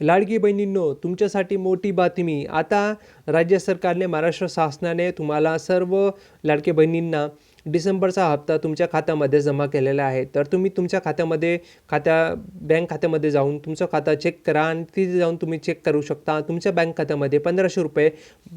लाडकी बहिणींनो तुमच्यासाठी मोठी बातमी. आता राज्य सरकारने महाराष्ट्र शासनाने तुम्हाला सर्व लाडके बहिणींना डिसेंबरचा हप्ता तुमच्या खात्यामध्ये जमा केलेला आहे. तर तुम्ही तुमच्या खात्यामध्ये खात्या बँक खात्यामध्ये जाऊन तुमचं खातं चेक करा आणि तिथे जाऊन तुम्ही चेक करू शकता. तुमच्या बँक खात्यामध्ये पंधराशे रुपये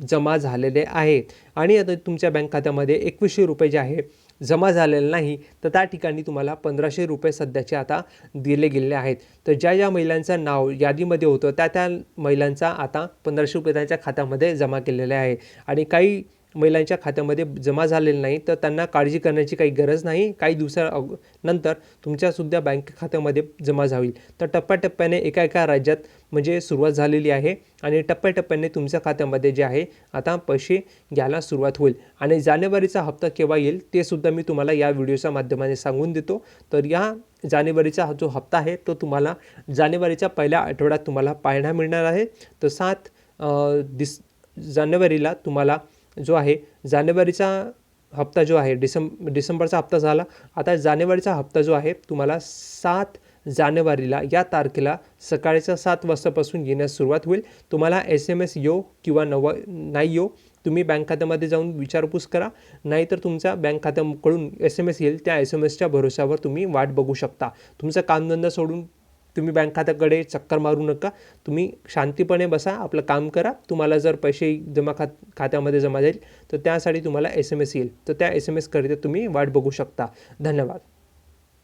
जमा झालेले आहेत. आणि आता तुमच्या बँक खात्यामध्ये एकवीसशे रुपये जे आहे जमा झालेलं नाही तर त्या ठिकाणी तुम्हाला पंधराशे रुपये सध्याचे आता दिले गेलेले आहेत. तर ज्या ज्या महिलांचं नाव यादीमध्ये होतं त्या त्या महिलांचा आता पंधराशे रुपये त्यांच्या खात्यामध्ये जमा केलेले आहे. आणि काही महिलांच्या खात्यामध्ये जमा झालेले नाही तर त्यांना काळजी करण्याची काही गरज नाही. काही दिवसा अग नंतर तुमच्यासुद्धा बँक खात्यामध्ये जमा होईल तर टप्प्याटप्प्याने एका एका राज्यात म्हणजे सुरुवात झालेली आहे आणि टप्प्याटप्प्याने तुमच्या खात्यामध्ये जे आहे आता पैसे घ्यायला सुरुवात होईल. आणि जानेवारीचा हप्ता केव्हा येईल ते सुद्धा मी तुम्हाला या व्हिडिओच्या माध्यमाने सांगून देतो. तर या जानेवारीचा हा जो हप्ता आहे तो तुम्हाला जानेवारीच्या पहिल्या आठवड्यात तुम्हाला पाहायला मिळणार आहे. तर सात दिस जानेवारीला तुम्हाला जो आहे जानेवारीचा हप्ता जो आहे डिसेंब डिसेंबरचा हप्ता झाला. आता जानेवारीचा हप्ता जो आहे तुम्हाला सात जानेवारीला या तारखेला सकाळच्या सात वाजतापासून येण्यास सुरुवात होईल. तुम्हाला एस एम एस येऊ किंवा नव नाही येऊ तुम्ही बँक खात्यामध्ये जाऊन विचारपूस करा. नाहीतर तुमचा बँक खात्याकडून एस एम एस येईल त्या एस एम एसच्या भरोशावर तुम्ही वाट बघू शकता. तुमचा कामधंदा सोडून तुम्ही बँक खात्याकडे चक्कर मारू नका. तुम्ही शांतीपणे बसा आपलं काम करा. तुम्हाला जर पैसे जमा खात खात्यामध्ये जमा जाईल तर त्यासाठी तुम्हाला एस एम एस येईल. तर त्या एस एम एसकरिता तुम्ही वाट बघू शकता. धन्यवाद.